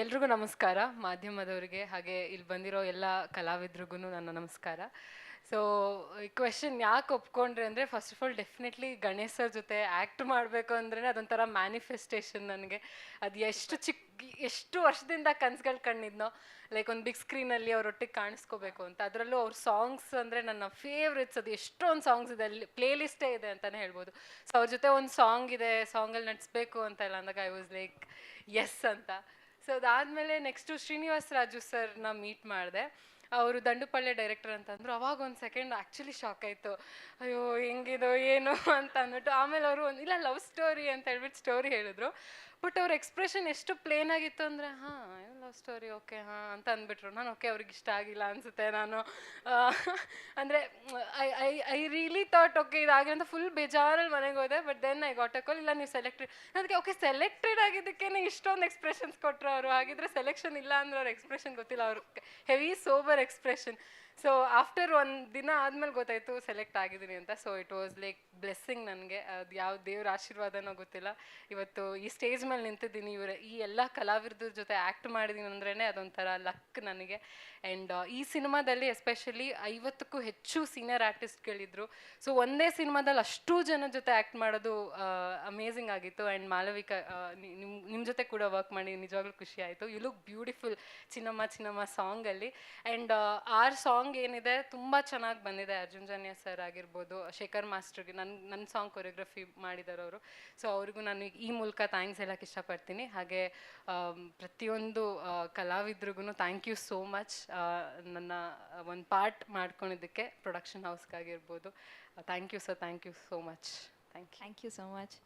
ಎಲ್ರಿಗೂ ನಮಸ್ಕಾರ. ಮಾಧ್ಯಮದವರಿಗೆ ಹಾಗೆ ಇಲ್ಲಿ ಬಂದಿರೋ ಎಲ್ಲ ಕಲಾವಿದ್ರಿಗೂ ನನ್ನ ನಮಸ್ಕಾರ. ಸೊ ಈ ಕ್ವೆಶನ್ ಯಾಕೆ ಒಪ್ಕೊಂಡ್ರೆ ಅಂದರೆ first of all definitely Ganesh sir ಜೊತೆ ಆ್ಯಕ್ಟ್ ಮಾಡಬೇಕು ಅಂದ್ರೆ ಅದೊಂಥರ ಮ್ಯಾನಿಫೆಸ್ಟೇಷನ್ ನನಗೆ. ಅದು ಎಷ್ಟು ಚಿಕ್ಕ ಎಷ್ಟು ವರ್ಷದಿಂದ ಕನ್ಸುಗಳು ಕಂಡಿದ್ನೋ ಲೈಕ್ ಒಂದು ಬಿಗ್ ಸ್ಕ್ರೀನಲ್ಲಿ ಅವರೊಟ್ಟಿಗೆ ಕಾಣಿಸ್ಕೋಬೇಕು ಅಂತ. ಅದರಲ್ಲೂ ಅವ್ರ ಸಾಂಗ್ಸ್ ಅಂದರೆ ನನ್ನ ಫೇವ್ರೆಟ್ಸ್ ಅದು ಎಷ್ಟೊಂದು ಸಾಂಗ್ಸ್ ಇದೆ, ಅಲ್ಲಿ ಪ್ಲೇ ಲಿಸ್ಟೇ ಇದೆ ಅಂತಲೇ ಹೇಳ್ಬೋದು. ಸೊ ಅವ್ರ ಜೊತೆ ಒಂದು ಸಾಂಗ್ ಇದೆ ಸಾಂಗಲ್ಲಿ ನಟಿಸ್ಬೇಕು ಅಂತ ಇಲ್ಲ ಅಂದಾಗ ಐ ವಾಸ್ ಲೈಕ್ ಎಸ್ ಅಂತ. ಸೊ ಅದಾದಮೇಲೆ ನೆಕ್ಸ್ಟು ಶ್ರೀನಿವಾಸ್ ರಾಜು ಸರ್ನ ಮೀಟ್ ಮಾಡಿದೆ. ಅವರು ದಂಡುಪಳ್ಳೆ ಡೈರೆಕ್ಟರ್ ಅಂತಂದರು. ಅವಾಗ ಒಂದು ಸೆಕೆಂಡ್ ಆ್ಯಕ್ಚುಲಿ ಶಾಕ್ ಆಯಿತು. ಅಯ್ಯೋ, ಹೆಂಗಿದೋ, ಏನು ಅಂತ ಅಂದ್ಬಿಟ್ಟು ಆಮೇಲೆ ಅವರು ಒಂದು, ಇಲ್ಲ ಲವ್ ಸ್ಟೋರಿ ಅಂತ ಹೇಳ್ಬಿಟ್ಟು ಸ್ಟೋರಿ ಹೇಳಿದ್ರು. ಬಟ್ ಅವ್ರ ಎಕ್ಸ್ಪ್ರೆಷನ್ ಎಷ್ಟು ಪ್ಲೇನ್ ಆಗಿತ್ತು ಅಂದರೆ, ಹಾಂ ಲವ್ ಸ್ಟೋರಿ ಓಕೆ ಹಾಂ, ಅಂತ ಅಂದ್ಬಿಟ್ರು. ನಾನು ಓಕೆ ಅವ್ರಿಗೆ ಇಷ್ಟ ಆಗಿಲ್ಲ ಅನಿಸುತ್ತೆ ನಾನು. ಅಂದರೆ I I I really thought okay ಇದಾಗಿ ಅಂತ ಫುಲ್ ಬೇಜಾರಲ್ಲಿ ಮನೆಗೆ ಹೋದೆ ಬಟ್ ಐ ಗಾಟ್ ಅ ಇಲ್ಲ ನೀವು ಸೆಲೆಕ್ಟೆಡ್ ಅದಕ್ಕೆ ಓಕೆ ಸೆಲೆಕ್ಟೆಡ್ ಆಗಿದ್ದಕ್ಕೆ ಇಷ್ಟೊಂದು ಎಕ್ಸ್ಪ್ರೆಷನ್ಸ್ ಕೊಟ್ಟರು ಅವರು. ಹಾಗಿದ್ರೆ ಸೆಲೆಕ್ಷನ್ ಇಲ್ಲ ಅಂದ್ರೆ ಅವ್ರ ಎಕ್ಸ್ಪ್ರೆಷನ್ ಗೊತ್ತಿಲ್ಲ. ಅವರು heavy sober expression so after ಒಂದು ದಿನ ಆದ್ಮೇಲೆ ಗೊತ್ತಾಯ್ತು ಸೆಲೆಕ್ಟ್ ಆಗಿದ್ದೀನಿ ಅಂತ. So it was like blessing ನನಗೆ. ಅದು ಯಾವ ದೇವ್ರ ಆಶೀರ್ವಾದನೋ ಗೊತ್ತಿಲ್ಲ. ಇವತ್ತು ಈ ಸ್ಟೇಜ್ ಮೇಲೆ ನಿಂತಿದ್ದೀನಿ. ಇವರ ಈ ಎಲ್ಲ ಕಲಾವಿದ್ರ ಜೊತೆ ಆ್ಯಕ್ಟ್ ಮಾಡಿದ್ದೀನಿ ಅಂದ್ರೇ ಅದೊಂಥರ ಲಕ್ ನನಗೆ. ಆ್ಯಂಡ್ ಈ ಸಿನಿಮಾದಲ್ಲಿ ಎಸ್ಪೆಷಲಿ ಐವತ್ತಕ್ಕೂ ಹೆಚ್ಚು ಸೀನಿಯರ್ ಆರ್ಟಿಸ್ಟ್ಗಳಿದ್ರು ಸೊ ಒಂದೇ ಸಿನಿಮಾದಲ್ಲಿ ಅಷ್ಟು ಜನ ಜೊತೆ ಆ್ಯಕ್ಟ್ ಮಾಡೋದು ಅಮೇಝಿಂಗ್ ಆಗಿತ್ತು. ಆ್ಯಂಡ್ ಮಾಲವಿಕಾ ನಿಮ್ಮ ನಿಮ್ಮ ಜೊತೆ ಕೂಡ ವರ್ಕ್ ಮಾಡಿ ನಿಜವಾಗ್ಲೂ ಖುಷಿ ಆಯಿತು. You look beautiful Chinnamma Chinnamma ಸಾಂಗಲ್ಲಿ and our song ಏನಿದೆ, ತುಂಬ ಚೆನ್ನಾಗಿ ಬಂದಿದೆ. ಅರ್ಜುನ್ ಜನ್ಯ ಸರ್ ಆಗಿರ್ಬೋದು, ಶೇಖರ್ ಮಾಸ್ಟರ್ಗೆ ನನ್ನ ನನ್ನ ಸಾಂಗ್ ಕೊರಿಯೋಗ್ರಫಿ ಮಾಡಿದ್ದಾರೆ ಅವರು. ಸೊ ಅವ್ರಿಗೂ ನಾನು ಈ ಮೂಲಕ ಥ್ಯಾಂಕ್ಸ್ ಹೇಳಕ್ಕೆ ಇಷ್ಟಪಡ್ತೀನಿ. ಹಾಗೆ ಪ್ರತಿಯೊಂದು ಕಲಾವಿದ್ರಿಗೂ ಥ್ಯಾಂಕ್ ಯು ಸೋ ಮಚ್ ನನ್ನ, ಒಂದು ಪಾರ್ಟ್ ಮಾಡ್ಕೊಂಡಿದ್ದಕ್ಕೆ production ಹೌಸ್ಗಾಗಿರ್ಬೋದು thank you sir thank you so much thank you thank you so much